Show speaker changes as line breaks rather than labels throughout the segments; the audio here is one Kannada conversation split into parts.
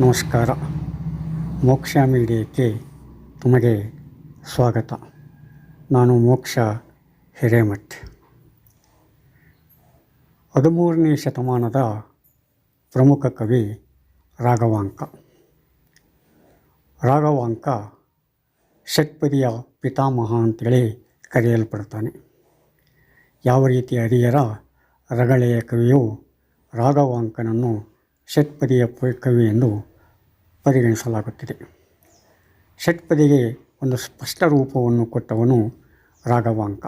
ನಮಸ್ಕಾರ. ಮೋಕ್ಷ ಮೀಡಿಯಕ್ಕೆ ತಮಗೆ ಸ್ವಾಗತ. ನಾನು ಮೋಕ್ಷ ಹಿರೇಮಠ್. ಹದಿಮೂರನೇ ಶತಮಾನದ ಪ್ರಮುಖ ಕವಿ ರಾಘವಾಂಕ. ರಾಘವಾಂಕ ಷಟ್ಪದಿಯ ಪಿತಾಮಹ ಅಂತೇಳಿ ಕರೆಯಲ್ಪಡ್ತಾನೆ. ಯಾವ ರೀತಿ ಹರಿಯರ ರಗಳೆಯ ಕವಿಯು ರಾಘವಾಂಕನನ್ನು ಷಟ್ಪದಿಯ ಕವಿ ಎಂದು ಪರಿಗಣಿಸಲಾಗುತ್ತಿದೆ. ಷಟ್ಪದಿಗೆ ಒಂದು ಸ್ಪಷ್ಟ ರೂಪವನ್ನು ಕೊಟ್ಟವನು ರಾಘವಾಂಕ.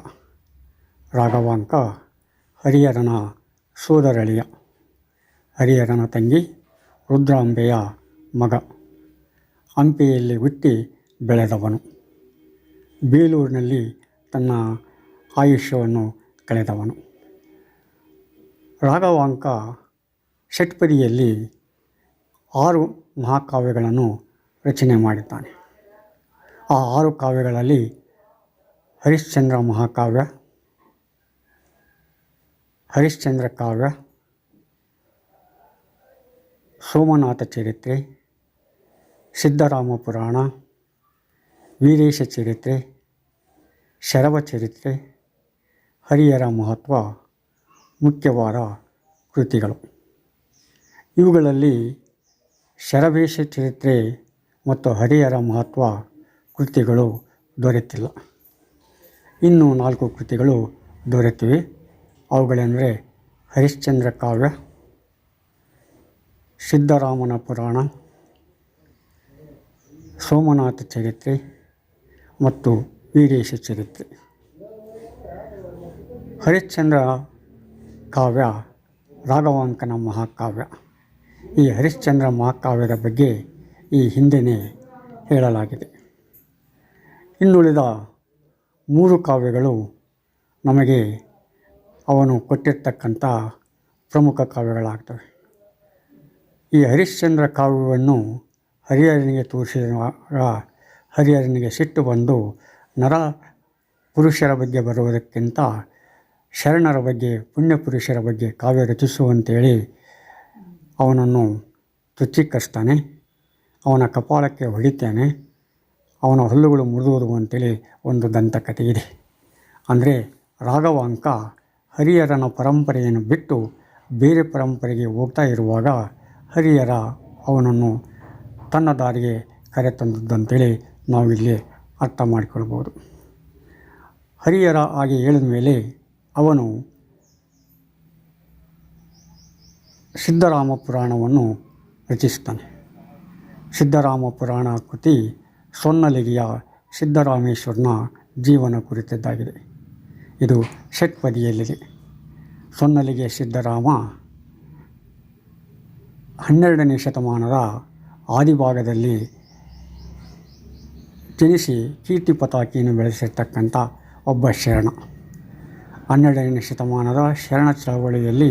ರಾಘವಾಂಕ ಹರಿಹರನ ಸೋದರಳಿಯ, ಹರಿಹರನ ತಂಗಿ ರುದ್ರಾಂಬೆಯ ಮಗ. ಹಂಪೆಯಲ್ಲಿ ಹುಟ್ಟಿ ಬೆಳೆದವನು. ಬೇಲೂರಿನಲ್ಲಿ ತನ್ನ ಆಯುಷ್ಯವನ್ನು ಕಳೆದವನು. ರಾಘವಾಂಕ ಷಟ್ಪದಿಯಲ್ಲಿ ಆರು ಮಹಾಕಾವ್ಯಗಳನ್ನು ರಚನೆ ಮಾಡಿದ್ದಾನೆ. ಆ ಆರು ಕಾವ್ಯಗಳಲ್ಲಿ ಹರಿಶ್ಚಂದ್ರ ಮಹಾಕಾವ್ಯ, ಹರಿಶ್ಚಂದ್ರ ಕಾವ್ಯ, ಸೋಮನಾಥ ಚರಿತ್ರೆ, ಸಿದ್ಧರಾಮ ಪುರಾಣ, ವೀರೇಶ ಚರಿತ್ರೆ, ಶರವ ಚರಿತ್ರೆ, ಹರಿಹರ ಮಹತ್ವ ಮುಖ್ಯವಾದ ಕೃತಿಗಳು. ಇವುಗಳಲ್ಲಿ ಶರವೇಶ ಚರಿತ್ರೆ ಮತ್ತು ಹರಿಹರ ಮಹತ್ವ ಕೃತಿಗಳು ದೊರೆತಿಲ್ಲ. ಇನ್ನು ನಾಲ್ಕು ಕೃತಿಗಳು ದೊರೆತಿವೆ. ಅವುಗಳೆಂದರೆ ಹರಿಶ್ಚಂದ್ರ ಕಾವ್ಯ ಸಿದ್ಧರಾಮನ ಪುರಾಣ, ಸೋಮನಾಥ ಚರಿತ್ರೆ ಮತ್ತು ವೀರೇಶ ಚರಿತ್ರೆ. ಹರಿಶ್ಚಂದ್ರ ಕಾವ್ಯ ರಾಘವಾಂಕನ ಮಹಾಕಾವ್ಯ. ಈ ಹರಿಶ್ಚಂದ್ರ ಮಹಾಕಾವ್ಯದ ಬಗ್ಗೆ ಈ ಹಿಂದೆಯೇ ಹೇಳಲಾಗಿದೆ. ಇನ್ನುಳಿದ ಮೂರು ಕಾವ್ಯಗಳು ನಮಗೆ ಅವನು ಕೊಟ್ಟಿರ್ತಕ್ಕಂಥ ಪ್ರಮುಖ ಕಾವ್ಯಗಳಾಗ್ತವೆ. ಈ ಹರಿಶ್ಚಂದ್ರ ಕಾವ್ಯವನ್ನು ಹರಿಹರನಿಗೆ ತೋರಿಸಿದಾಗ ಹರಿಹರನಿಗೆ ಸಿಟ್ಟು ಬಂದು ನರ ಪುರುಷರ ಬಗ್ಗೆ ಬರುವುದಕ್ಕಿಂತ ಶರಣರ ಬಗ್ಗೆ ಪುಣ್ಯಪುರುಷರ ಬಗ್ಗೆ ಕಾವ್ಯ ರಚಿಸುವಂತೇಳಿ ಅವನನ್ನು ತುಚ್ಛೀಕರಿಸ್ತಾನೆ ಅವನ ಕಪಾಳಕ್ಕೆ ಹೊಡಿತಾನೆ, ಅವನ ಹಲ್ಲುಗಳು ಮುರಿದುವುದು ಅಂತೇಳಿ ಒಂದು ದಂತಕಥೆ ಇದೆ. ಅಂದರೆ ರಾಘವಾಂಕ ಹರಿಹರನ ಪರಂಪರೆಯನ್ನು ಬಿಟ್ಟು ಬೇರೆ ಪರಂಪರೆಗೆ ಹೋಗ್ತಾ ಇರುವಾಗ ಹರಿಹರ ಅವನನ್ನು ತನ್ನ ದಾರಿಗೆ ಕರೆತಂದದ್ದಂತೇಳಿ ನಾವಿಲ್ಲಿ ಅರ್ಥ ಮಾಡಿಕೊಳ್ಬೋದು. ಹರಿಹರ ಹಾಗೆ ಹೇಳಿದ ಮೇಲೆ ಅವನು ಸಿದ್ಧರಾಮ ಪುರಾಣವನ್ನು ರಚಿಸ್ತಾನೆ ಸಿದ್ಧರಾಮ ಪುರಾಣ ಕೃತಿ ಸೊನ್ನಲಿಗೆಯ ಸಿದ್ದರಾಮೇಶ್ವರನ ಜೀವನ ಕುರಿತದ್ದಾಗಿದೆ. ಇದು ಷಟ್ಪದಿಯಲ್ಲಿದೆ. ಸೊನ್ನಲಿಗೆ ಸಿದ್ದರಾಮ ಹನ್ನೆರಡನೇ ಶತಮಾನದ ಆದಿಭಾಗದಲ್ಲಿ ಜನಿಸಿ ಕೀರ್ತಿ ಪತಾಕಿಯನ್ನು ಬೆಳೆಸಿರ್ತಕ್ಕಂಥ ಒಬ್ಬ ಶರಣ. ಹನ್ನೆರಡನೇ ಶತಮಾನದ ಶರಣ ಚಳವಳಿಯಲ್ಲಿ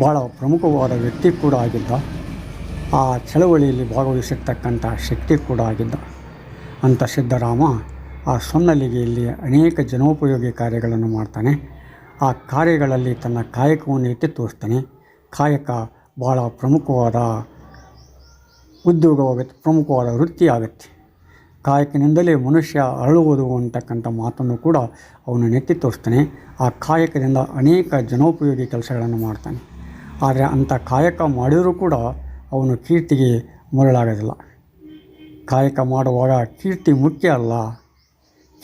ಭಾಳ ಪ್ರಮುಖವಾದ ವ್ಯಕ್ತಿ ಕೂಡ ಆಗಿದ್ದ. ಆ ಚಳವಳಿಯಲ್ಲಿ ಭಾಗವಹಿಸಿರ್ತಕ್ಕಂಥ ಶಕ್ತಿ ಕೂಡ ಆಗಿದ್ದ. ಅಂತ ಸಿದ್ದರಾಮ ಆ ಸೊನ್ನಲಿಗೆಯಲ್ಲಿ ಅನೇಕ ಜನೋಪಯೋಗಿ ಕಾರ್ಯಗಳನ್ನು ಮಾಡ್ತಾನೆ. ಆ ಕಾರ್ಯಗಳಲ್ಲಿ ತನ್ನ ಕಾಯಕವನ್ನು ಎತ್ತಿ ತೋರಿಸ್ತಾನೆ. ಕಾಯಕ ಭಾಳ ಪ್ರಮುಖವಾದ ಉದ್ಯೋಗವಾಗುತ್ತೆ, ಪ್ರಮುಖವಾದ ವೃತ್ತಿ ಆಗುತ್ತೆ ಕಾಯಕನಿಂದಲೇ ಮನುಷ್ಯ ಅರಳುವುದು ಅಂತಕ್ಕಂಥ ಮಾತನ್ನು ಕೂಡ ಅವನು ನೆತ್ತಿ ತೋರಿಸ್ತಾನೆ. ಆ ಕಾಯಕದಿಂದ ಅನೇಕ ಜನೋಪಯೋಗಿ ಕೆಲಸಗಳನ್ನು ಮಾಡ್ತಾನೆ. ಆದರೆ ಅಂಥ ಕಾಯಕ ಮಾಡಿದರೂ ಕೂಡ ಅವನು ಕೀರ್ತಿಗೆ ಮರಳಾಗೋದಿಲ್ಲ. ಕಾಯಕ ಮಾಡುವಾಗ ಕೀರ್ತಿ ಮುಖ್ಯ ಅಲ್ಲ.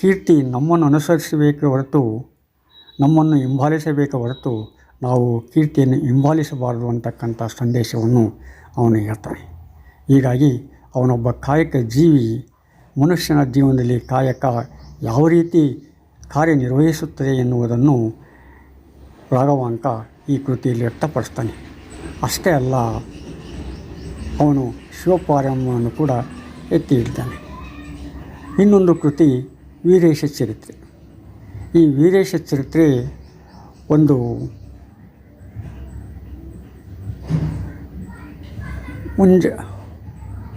ಕೀರ್ತಿ ನಮ್ಮನ್ನು ಅನುಸರಿಸಬೇಕು ಹೊರತು, ನಮ್ಮನ್ನು ಹಿಂಬಾಲಿಸಬೇಕು ಹೊರತು ನಾವು ಕೀರ್ತಿಯನ್ನು ಹಿಂಬಾಲಿಸಬಾರದು ಅಂತಕ್ಕಂಥ ಸಂದೇಶವನ್ನು ಅವನು ಹೇಳ್ತಾನೆ. ಹೀಗಾಗಿ ಅವನೊಬ್ಬ ಕಾಯಕ ಜೀವಿ ಮನುಷ್ಯನ ಜೀವನದಲ್ಲಿ ಕಾಯಕ ಯಾವ ರೀತಿ ಕಾರ್ಯನಿರ್ವಹಿಸುತ್ತದೆ ಎನ್ನುವುದನ್ನು ರಾಘವಾಂಕ ಈ ಕೃತಿಯಲ್ಲಿ ವ್ಯಕ್ತಪಡಿಸ್ತಾನೆ. ಅಷ್ಟೇ ಅಲ್ಲ, ಅವನು ಶಿವಪಾರ್ಯಮವನ್ನು ಕೂಡ ಎತ್ತಿ ಹಿಡಿತಾನೆ ಇನ್ನೊಂದು ಕೃತಿ ವೀರೇಶ ಚರಿತ್ರೆ. ಈ ವೀರೇಶ ಚರಿತ್ರೆ ಒಂದು ಮುಂಜ,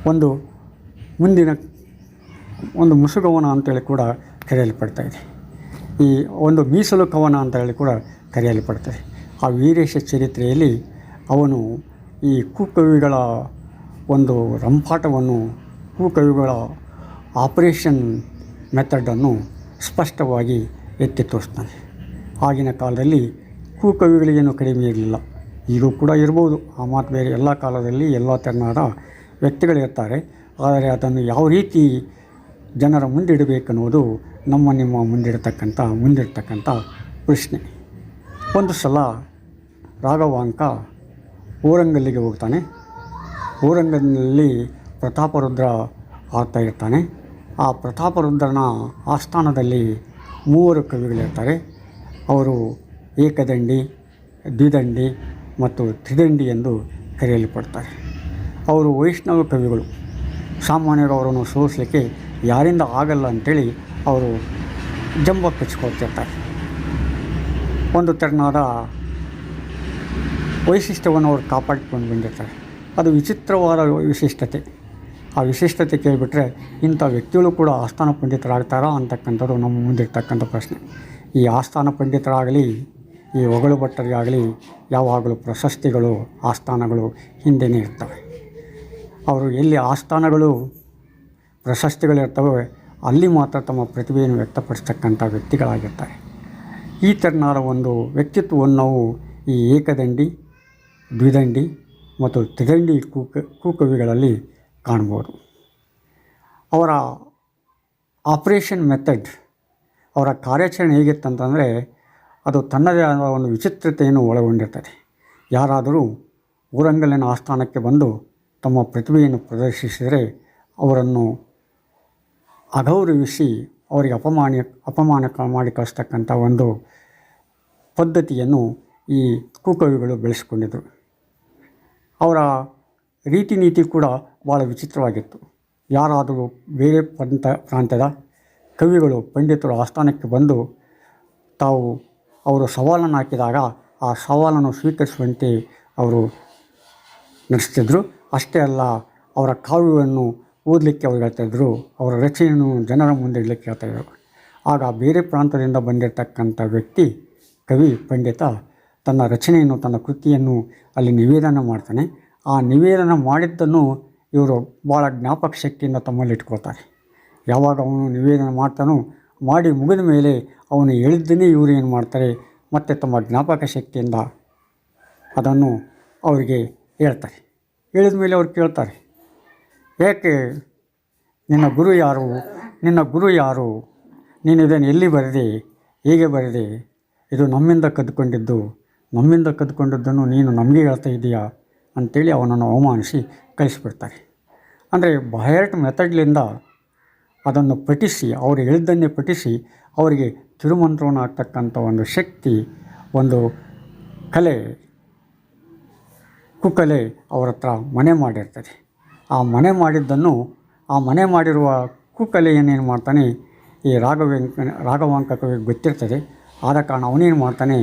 ಒಂದು ಮುಂದಿನ ಒಂದು ಮುಸುಗವನ ಅಂತೇಳಿ ಕೂಡ ಕರೆಯಲ್ಪಡ್ತಾ ಇದೆ. ಈ ಒಂದು ಮೀಸಲು ಕವನ ಅಂತ ಹೇಳಿ ಕೂಡ ಕರೆಯಲ್ಪಡ್ತದೆ ಆ ವೀರೇಶ ಚರಿತ್ರೆಯಲ್ಲಿ ಅವನು ಈ ಕುಕವಿಗಳ ಒಂದು ರಂಪಾಟವನ್ನು, ಕುಕವಿಗಳ ಆಪರೇಷನ್ ಮೆಥಡನ್ನು ಸ್ಪಷ್ಟವಾಗಿ ಎತ್ತಿ ತೋರಿಸ್ತಾನೆ. ಆಗಿನ ಕಾಲದಲ್ಲಿ ಕುಕವಿಗಳಿಗೇನು ಕಡಿಮೆ ಇರಲಿಲ್ಲ. ಈಗೂ ಕೂಡ ಇರ್ಬೋದು. ಆ ಮಾತು ಬೇರೆ ಎಲ್ಲ ಕಾಲದಲ್ಲಿ ಎಲ್ಲ ತೆರನಾದ ವ್ಯಕ್ತಿಗಳಿರ್ತಾರೆ ಆದರೆ ಅದನ್ನು ಯಾವ ರೀತಿ ಜನರ ಮುಂದಿಡಬೇಕನ್ನುವುದು ನಮ್ಮ ನಿಮ್ಮ ಮುಂದಿಡತಕ್ಕಂಥ, ಮುಂದಿಡ್ತಕ್ಕಂಥ ಪ್ರಶ್ನೆ. ಒಂದು ಸಲ ರಾಘವಾಂಕ ಊರಂಗಲ್ಲಿಗೆ ಹೋಗ್ತಾನೆ. ಊರಂಗಲ್ಲಿ ಪ್ರತಾಪರುದ್ರ ಆಗ್ತಾ ಇರ್ತಾನೆ. ಆ ಪ್ರತಾಪರುದ್ರನ ಆಸ್ಥಾನದಲ್ಲಿ ಮೂವರು ಕವಿಗಳಿರ್ತಾರೆ. ಅವರು ಏಕದಂಡಿ, ದ್ವಿದಂಡಿ ಮತ್ತು ತ್ರಿದಂಡಿ ಎಂದು ಕರೆಯಲ್ಪಡ್ತಾರೆ. ಅವರು ವೈಷ್ಣವ ಕವಿಗಳು. ಸಾಮಾನ್ಯರು ಅವರನ್ನು ಸೋಲಿಸಲಿಕ್ಕೆ ಯಾರಿಂದ ಆಗಲ್ಲ ಅಂಥೇಳಿ ಅವರು ಜಂಬ ಕಚ್ಕೊಳ್ತಿರ್ತಾರೆ ಒಂದು ತೆರನಾದ ವೈಶಿಷ್ಟ್ಯವನ್ನು ಅವರು ಕಾಪಾಡಿಕೊಂಡು ಬಂದಿರ್ತಾರೆ. ಅದು ವಿಚಿತ್ರವಾದ ವಿಶಿಷ್ಟತೆ. ಆ ವಿಶಿಷ್ಟತೆ ಕೇಳಿಬಿಟ್ರೆ ಇಂಥ ವ್ಯಕ್ತಿಗಳು ಕೂಡ ಆಸ್ಥಾನ ಪಂಡಿತರಾಗ್ತಾರಾ ಅಂತಕ್ಕಂಥದ್ದು ನಮ್ಮ ಮುಂದಿರ್ತಕ್ಕಂಥ ಪ್ರಶ್ನೆ. ಈ ಆಸ್ಥಾನ ಪಂಡಿತರಾಗಲಿ, ಈ ಹೊಗಳು ಭಟ್ಟರಿಗಾಗಲಿ ಯಾವಾಗಲೂ ಪ್ರಶಸ್ತಿಗಳು, ಆಸ್ಥಾನಗಳು ಹಿಂದೆಯೇ ಇರ್ತವೆ. ಅವರು ಎಲ್ಲಿ ಆಸ್ಥಾನಗಳು ಪ್ರಶಸ್ತಿಗಳಿರ್ತವೆ ಅಲ್ಲಿ ಮಾತ್ರ ತಮ್ಮ ಪ್ರತಿಭೆಯನ್ನು ವ್ಯಕ್ತಪಡಿಸ್ತಕ್ಕಂಥ ವ್ಯಕ್ತಿಗಳಾಗಿರ್ತಾರೆ. ಈ ತೆರನಾದ ಒಂದು ವ್ಯಕ್ತಿತ್ವವನ್ನು ನಾವು ಈ ಏಕದಂಡಿ ದ್ವಿದಂಡಿ ಮತ್ತು ತ್ರಿದಂಡಿ ಕೂಕ, ಕೂಕವಿಗಳಲ್ಲಿ ಕಾಣ್ಬೋದು ಅವರ ಆಪ್ರೇಷನ್ ಮೆಥಡ್, ಅವರ ಕಾರ್ಯಾಚರಣೆ ಹೇಗಿತ್ತಂತಂದರೆ ಅದು ತನ್ನದೇ ಆದ ಒಂದು ವಿಚಿತ್ರತೆಯನ್ನು ಒಳಗೊಂಡಿರ್ತದೆ. ಯಾರಾದರೂ ಊರಂಗಲಿನ ಆಸ್ಥಾನಕ್ಕೆ ಬಂದು ತಮ್ಮ ಪ್ರತಿಭೆಯನ್ನು ಪ್ರದರ್ಶಿಸಿದರೆ ಅವರನ್ನು ಅಗೌರವಿಸಿ ಅವರಿಗೆ ಅಪಮಾನ ಅಪಮಾನ ಮಾಡಿ ಕಳಿಸ್ತಕ್ಕಂಥ ಒಂದು ಪದ್ಧತಿಯನ್ನು ಈ ಕುಕವಿಗಳು ಬೆಳೆಸ್ಕೊಂಡಿದ್ದರು. ಅವರ ರೀತಿ ನೀತಿ ಕೂಡ ಭಾಳ ವಿಚಿತ್ರವಾಗಿತ್ತು. ಯಾರಾದರೂ ಬೇರೆ ಪ್ರಂತ ಪ್ರಾಂತ್ಯದ ಕವಿಗಳು, ಪಂಡಿತರು ಆಸ್ಥಾನಕ್ಕೆ ಬಂದು ತಾವು ಅವರು ಸವಾಲನ್ನು ಹಾಕಿದಾಗ ಆ ಸವಾಲನ್ನು ಸ್ವೀಕರಿಸುವಂತೆ ಅವರು ನಡೆಸ್ತಿದ್ರು. ಅಷ್ಟೇ ಅಲ್ಲ, ಅವರ ಕಾವ್ಯವನ್ನು ಓದಲಿಕ್ಕೆ ಅವ್ರು ಹೇಳ್ತಾಯಿದ್ರು ಅವರ ರಚನೆಯನ್ನು ಜನರ ಮುಂದೆ ಇಡಲಿಕ್ಕೆ ಹೇಳ್ತಾಯಿದ್ರು ಆಗ ಬೇರೆ ಪ್ರಾಂತದಿಂದ ಬಂದಿರತಕ್ಕಂಥ ವ್ಯಕ್ತಿ, ಕವಿ, ಪಂಡಿತ ತನ್ನ ರಚನೆಯನ್ನು, ತನ್ನ ಕೃತಿಯನ್ನು ಅಲ್ಲಿ ನಿವೇದನ ಮಾಡ್ತಾನೆ. ಆ ನಿವೇದನ ಮಾಡಿದ್ದನ್ನು ಇವರು ಭಾಳ ಜ್ಞಾಪಕ ಶಕ್ತಿಯಿಂದ ತಮ್ಮಲ್ಲಿ ಇಟ್ಕೊಳ್ತಾರೆ. ಯಾವಾಗ ಅವನು ನಿವೇದನ ಮಾಡ್ತಾನೋ, ಮಾಡಿ ಮುಗಿದ ಮೇಲೆ ಅವನು ಹೇಳಿದ್ದನ್ನೇ ಇವರು ಏನು ಮಾಡ್ತಾರೆ, ಮತ್ತು ತಮ್ಮ ಜ್ಞಾಪಕ ಶಕ್ತಿಯಿಂದ ಅದನ್ನು ಅವರಿಗೆ ಹೇಳ್ತಾರೆ. ಹೇಳಿದ ಮೇಲೆ ಅವ್ರು ಕೇಳ್ತಾರೆ, ಏಕೆ, ನಿನ್ನ ಗುರು ಯಾರು? ನಿನ್ನ ಗುರು ಯಾರು? ನೀನು ಇದನ್ನು ಎಲ್ಲಿ ಬರೆದೆ? ಹೇಗೆ ಬರೆದೆ? ಇದು ನಮ್ಮಿಂದ ಕದ್ದುಕೊಂಡಿದ್ದು ನಮ್ಮಿಂದ ಕದ್ದುಕೊಂಡಿದ್ದನ್ನು ನೀನು ನಮಗೆ ಹೇಳ್ತಾ ಇದೀಯಾ ಅಂಥೇಳಿ ಅವನನ್ನು ಅವಮಾನಿಸಿ ಕಳಿಸಿಬಿಡ್ತಾರೆ. ಅಂದರೆ ಬಯರ್ಟ್ ಮೆಥಡ್ಲಿಂದ ಅದನ್ನು ಪಠಿಸಿ, ಅವರು ಹೇಳಿದ್ದನ್ನೇ ಪಠಿಸಿ ಅವರಿಗೆ ತಿರುಮಂತ್ರವನ್ನು ಆಗ್ತಕ್ಕಂಥ ಒಂದು ಶಕ್ತಿ, ಒಂದು ಕಲೆ, ಕುಕಲೆ ಅವರ ಹತ್ರ ಮನೆ ಮಾಡಿರ್ತದೆ. ಆ ಮನೆ ಮಾಡಿದ್ದನ್ನು, ಆ ಮನೆ ಮಾಡಿರುವ ಕುಕಲೆಯನ್ನೇನು ಮಾಡ್ತಾನೆ, ಈ ರಾಘವೆಂಕ ರಾಘವಾಂಕ ಕವಿಗೆ ಗೊತ್ತಿರ್ತದೆ. ಆದ ಕಾರಣ ಅವನೇನು ಮಾಡ್ತಾನೆ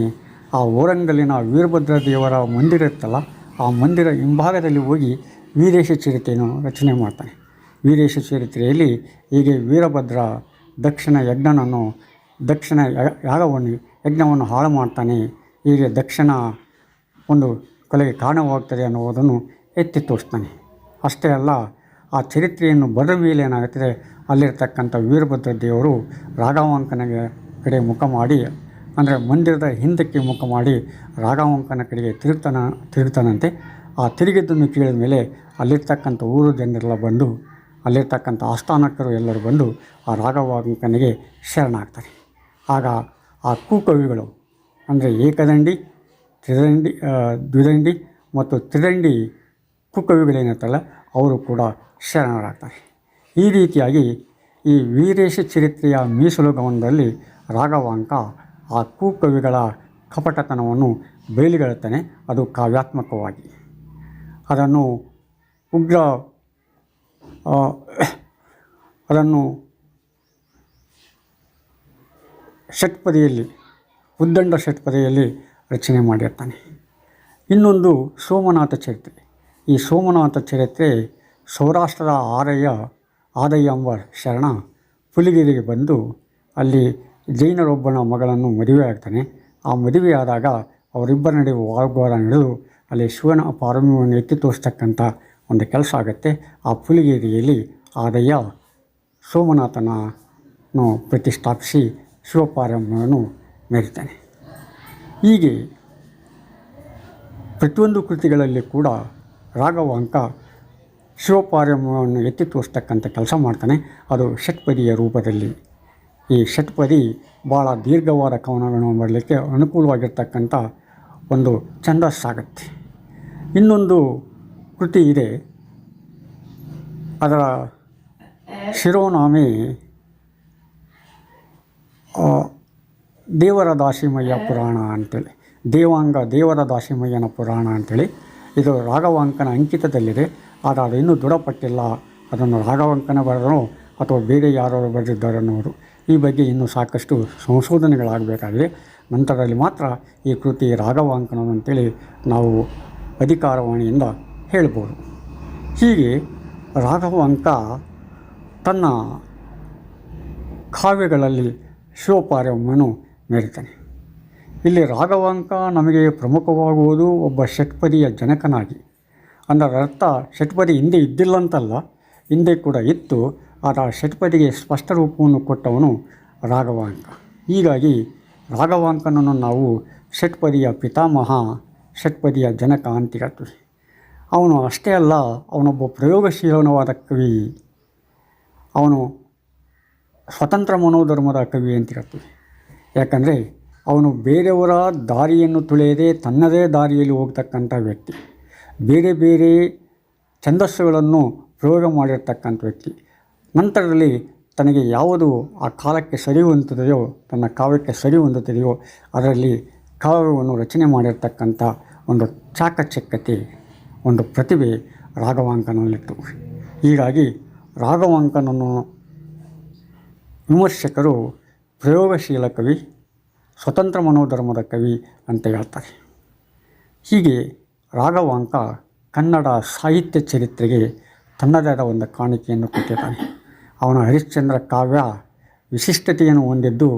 ಆ ಊರಂಗಲ್ಲಿನ ವೀರಭದ್ರ ದೇವರ ಮಂದಿರ ಇತ್ತಲ್ಲ, ಆ ಮಂದಿರ ಹಿಂಭಾಗದಲ್ಲಿ ಹೋಗಿ ವೀರೇಶ ಚರಿತ್ರೆಯನ್ನು ರಚನೆ ಮಾಡ್ತಾನೆ. ವೀರೇಶ ಚರಿತ್ರೆಯಲ್ಲಿ ಹೀಗೆ ವೀರಭದ್ರ ದಕ್ಷಿಣ ಯಜ್ಞನನ್ನು, ದಕ್ಷಿಣ ಯಾಗವನ್ನು, ಯಜ್ಞವನ್ನು ಹಾಳು ಮಾಡ್ತಾನೆ. ಹೀಗೆ ದಕ್ಷಿಣ ಒಂದು ಕೊಲೆಗೆ ಕಾರಣವಾಗ್ತದೆ ಅನ್ನುವುದನ್ನು ಎತ್ತಿ ತೋರಿಸ್ತಾನೆ. ಅಷ್ಟೇ ಅಲ್ಲ, ಆ ಚರಿತ್ರೆಯನ್ನು ಬರೆದ ಮೇಲೆ ಏನಾಗುತ್ತದೆ ಅಲ್ಲಿರ್ತಕ್ಕಂಥ ವೀರಭದ್ರ ದೇವರು ರಾಘವಾಂಕನಿಗೆ ಕಡೆ ಮುಖ ಮಾಡಿ ಅಂದರೆ ಮಂದಿರದ ಹಿಂದಕ್ಕೆ ಮುಖ ಮಾಡಿ ರಾಘವಂಕನ ಕಡೆಗೆ ತಿರುಗ್ತಾನ ತಿರುಗ್ತಾನಂತೆ ಆ ತಿರುಗಿದ್ದನ್ನು ಕೇಳಿದ ಮೇಲೆ ಅಲ್ಲಿರ್ತಕ್ಕಂಥ ಊರು ಜನರೆಲ್ಲ ಬಂದು, ಅಲ್ಲಿರ್ತಕ್ಕಂಥ ಆಸ್ಥಾನಕರು ಎಲ್ಲರೂ ಬಂದು ಆ ರಾಘವಾಂಕನಿಗೆ ಶರಣಾಗ್ತಾರೆ. ಆಗ ಆ ಕೂಕವಿಗಳು ಅಂದರೆ ಏಕದಂಡಿ, ತ್ರಿದಂಡಿ ದ್ವಿದಂಡಿ ಮತ್ತು ತ್ರಿದಂಡಿ ಕುಕವಿಗಳೇನಿರ್ತಲ್ಲ ಅವರು ಕೂಡ ಶರಣರಾಗ್ತಾರೆ. ಈ ರೀತಿಯಾಗಿ ಈ ವೀರೇಶ ಚರಿತ್ರೆಯ ಮೀಸಲು ಗಮನದಲ್ಲಿ ರಾಘವಾಂಕ ಆ ಕೂಕವಿಗಳ ಕಪಟತನವನ್ನು ಬಯಲಿಗೆಳುತ್ತಾನೆ ಅದು ಕಾವ್ಯಾತ್ಮಕವಾಗಿ. ಅದನ್ನು ಉಗ್ರ ಅದನ್ನು ಷಟ್ಪದಿಯಲ್ಲಿ, ಉದ್ದಂಡ ಷಟ್ಪದಿಯಲ್ಲಿ ರಚನೆ ಮಾಡಿರ್ತಾನೆ. ಇನ್ನೊಂದು ಸೋಮನಾಥ ಚರಿತ್ರೆ. ಈ ಸೋಮನಾಥ ಚರಿತ್ರೆ ಸೌರಾಷ್ಟ್ರದ ಆರಯ್ಯ ಆದಯ್ಯ ಎಂಬ ಶರಣ ಪುಲಿಗಿರಿಗೆ ಬಂದು ಅಲ್ಲಿ ಜೈನರೊಬ್ಬನ ಮಗಳನ್ನು ಮದುವೆ ಆಗ್ತಾನೆ. ಆ ಮದುವೆಯಾದಾಗ ಅವರಿಬ್ಬರ ನಡುವೆ ವಾಗ್ವಾದ ನಡೆದು ಅಲ್ಲಿ ಶಿವನ ಪಾರಮ್ಯವನ್ನು ಎತ್ತಿ ತೋರಿಸ್ತಕ್ಕಂಥ ಒಂದು ಕೆಲಸ ಆಗುತ್ತೆ. ಆ ಪುಲಿಗೇರಿಯಲ್ಲಿ ಆದಯ್ಯ ಸೋಮನಾಥನನ್ನು ಪ್ರತಿಷ್ಠಾಪಿಸಿ ಶಿವಪಾರಮ್ಯವನ್ನು ಮೆರಿತಾನೆ. ಹೀಗೆ ಪ್ರತಿಯೊಂದು ಕೃತಿಗಳಲ್ಲಿ ಕೂಡ ರಾಘವಾಂಕ ಶಿವಪಾರಮ್ಯವನ್ನು ಎತ್ತಿ ತೋರಿಸ್ತಕ್ಕಂಥ ಕೆಲಸ ಮಾಡ್ತಾನೆ. ಅದು ಷಟ್ಪದಿಯ ರೂಪದಲ್ಲಿ ಈ ಷಟ್ಪದಿ ಭಾಳ ದೀರ್ಘವಾದ ಕವನಗಳನ್ನು ಬರಲಿಕ್ಕೆ ಅನುಕೂಲವಾಗಿರ್ತಕ್ಕಂಥ ಒಂದು ಛಂದಸ್ಸಾಗತ್ತೆ. ಇನ್ನೊಂದು ಕೃತಿ ಇದೆ. ಅದರ ಶಿರೋನಾಮೆ ದೇವರ ದಾಸಿಮಯ್ಯ ಪುರಾಣ ಅಂತೇಳಿ, ದೇವಾಂಗ ದೇವರ ದಾಸಿಮಯ್ಯನ ಪುರಾಣ ಅಂತೇಳಿ. ಇದು ರಾಘವಾಂಕನ ಅಂಕಿತದಲ್ಲಿದೆ. ಆದರೆ ಅದು ಇನ್ನೂ ದೃಢಪಟ್ಟಿಲ್ಲ. ಅದನ್ನು ರಾಘವಾಂಕನ ಬರೆದನೋ ಅಥವಾ ಬೇರೆ ಯಾರು ಬರೆದಿದ್ದಾರೆ ಅನ್ನೋದು ಈ ಬಗ್ಗೆ ಇನ್ನೂ ಸಾಕಷ್ಟು ಸಂಶೋಧನೆಗಳಾಗಬೇಕಾಗಿದೆ. ನಂತರದಲ್ಲಿ ಮಾತ್ರ ಈ ಕೃತಿ ರಾಘವಾಂಕನ ಅಂತೇಳಿ ನಾವು ಅಧಿಕಾರವಾಣಿಯಿಂದ ಹೇಳ್ಬೋದು. ಹೀಗೆ ರಾಘವಾಂಕ ತನ್ನ ಕಾವ್ಯಗಳಲ್ಲಿ ಶಿವಪಾರ್ಯವನ್ನು ಮೆರಿತಾನೆ. ಇಲ್ಲಿ ರಾಘವಾಂಕ ನಮಗೆ ಪ್ರಮುಖವಾಗುವುದು ಒಬ್ಬ ಷಟ್ಪದಿಯ ಜನಕನಾಗಿ. ಅದರ ಅರ್ಥ ಷಟ್ಪದಿ ಹಿಂದೆ ಇದ್ದಿಲ್ಲ ಅಂತಲ್ಲ ಹಿಂದೆ ಕೂಡ ಇತ್ತು. ಆದರೆ ಆ ಷಟ್ಪದಿಗೆ ಸ್ಪಷ್ಟ ರೂಪವನ್ನು ಕೊಟ್ಟವನು ರಾಘವಾಂಕ. ಹೀಗಾಗಿ ರಾಘವಾಂಕನನ್ನು ನಾವು ಷಟ್ಪದಿಯ ಪಿತಾಮಹ ಷಟ್ಪದಿಯ ಜನಕ ಅಂತ ಹೇಳ್ತೀವಿ ಅವನು ಅಷ್ಟೇ ಅಲ್ಲ, ಅವನೊಬ್ಬ ಪ್ರಯೋಗಶೀಲನವಾದ ಕವಿ. ಅವನು ಸ್ವತಂತ್ರ ಮನೋಧರ್ಮದ ಕವಿ ಅಂತ ಹೇಳ್ತೀವಿ ಯಾಕಂದರೆ ಅವನು ಬೇರೆಯವರ ದಾರಿಯನ್ನು ತುಳಿಯದೆ ತನ್ನದೇ ದಾರಿಯಲ್ಲಿ ಹೋಗ್ತಕ್ಕಂಥ ವ್ಯಕ್ತಿ. ಬೇರೆ ಬೇರೆ ಛಂದಸ್ಸುಗಳನ್ನು ಪ್ರಯೋಗ ಮಾಡಿರ್ತಕ್ಕಂಥ ವ್ಯಕ್ತಿ. ನಂತರದಲ್ಲಿ ತನಗೆ ಯಾವುದು ಆ ಕಾಲಕ್ಕೆ ಸರಿ ಹೊಂದುತ್ತದೆಯೋ, ತನ್ನ ಕಾವ್ಯಕ್ಕೆ ಸರಿ ಹೊಂದುತ್ತದೆಯೋ, ಅದರಲ್ಲಿ ಕಾವ್ಯವನ್ನು ರಚನೆ ಮಾಡಿರ್ತಕ್ಕಂಥ ಒಂದು ಚಾಕಚಕ್ಯತೆ, ಒಂದು ಪ್ರತಿಭೆ ರಾಘವಾಂಕನಲ್ಲಿತ್ತು. ಹೀಗಾಗಿ ರಾಘವಾಂಕನನ್ನು ವಿಮರ್ಶಕರು ಪ್ರಯೋಗಶೀಲ ಕವಿ, ಸ್ವತಂತ್ರ ಮನೋಧರ್ಮದ ಕವಿ ಅಂತ ಹೇಳ್ತಾರೆ. ಹೀಗೆ ರಾಘವಾಂಕ ಕನ್ನಡ ಸಾಹಿತ್ಯ ಚರಿತ್ರೆಗೆ ತನ್ನದೇ ಆದ ಒಂದು ಕಾಣಿಕೆಯನ್ನು ಕೊಟ್ಟಿದ್ದಾನೆ. ಅವನ ಹರಿಶ್ಚಂದ್ರ ಕಾವ್ಯ ವಿಶಿಷ್ಟತೆಯನ್ನು ಹೊಂದಿದ್ದು,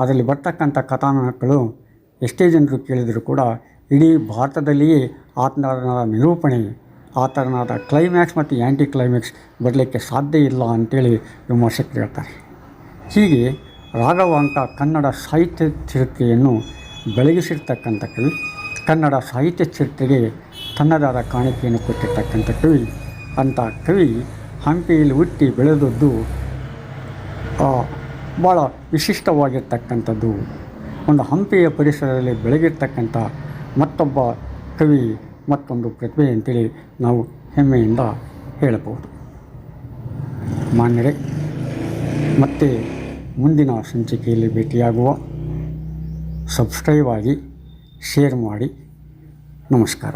ಅದರಲ್ಲಿ ಬರ್ತಕ್ಕಂಥ ಕಥಾನಕಗಳು ಎಷ್ಟೇ ಜನರು ಕೇಳಿದರೂ ಕೂಡ ಇಡೀ ಭಾರತದಲ್ಲಿಯೇ ಆತನ ನಿರೂಪಣೆ ಆತನದ ಕ್ಲೈಮ್ಯಾಕ್ಸ್ ಮತ್ತು ಆ್ಯಂಟಿ ಕ್ಲೈಮ್ಯಾಕ್ಸ್ ಬರಲಿಕ್ಕೆ ಸಾಧ್ಯ ಇಲ್ಲ ಅಂತೇಳಿ ವಿಮರ್ಶಕರು ಹೇಳ್ತಾರೆ. ಹೀಗೆ ರಾಘವಾಂಕ ಕನ್ನಡ ಸಾಹಿತ್ಯ ಚರಿತ್ರೆಯನ್ನು ಬೆಳಗಿಸಿರ್ತಕ್ಕಂಥ ಕವಿ, ಕನ್ನಡ ಸಾಹಿತ್ಯ ಚರಿತ್ರೆಗೆ ತನ್ನದಾದ ಕಾಣಿಕೆಯನ್ನು ಕೊಟ್ಟಿರ್ತಕ್ಕಂಥ ಕವಿ, ಅಂಥ ಕವಿ ಹಂಪಿಯಲ್ಲಿ ಹುಟ್ಟಿ ಬೆಳೆದದ್ದು ಭಾಳ ವಿಶಿಷ್ಟವಾಗಿರ್ತಕ್ಕಂಥದ್ದು. ಒಂದು ಹಂಪಿಯ ಪರಿಸರದಲ್ಲಿ ಬೆಳಗಿರ್ತಕ್ಕಂಥ ಮತ್ತೊಬ್ಬ ಕವಿ, ಮತ್ತೊಂದು ಪ್ರತಿಭೆ ಅಂತೇಳಿ ನಾವು ಹೆಮ್ಮೆಯಿಂದ ಹೇಳಬಹುದು. ಮಾನ್ಯರೇ, ಮತ್ತೆ ಮುಂದಿನ ಸಂಚಿಕೆಯಲ್ಲಿ ಭೇಟಿಯಾಗುವ. ಸಬ್ಸ್ಕ್ರೈಬ್ ಆಗಿ, ಶೇರ್ ಮಾಡಿ. ನಮಸ್ಕಾರ.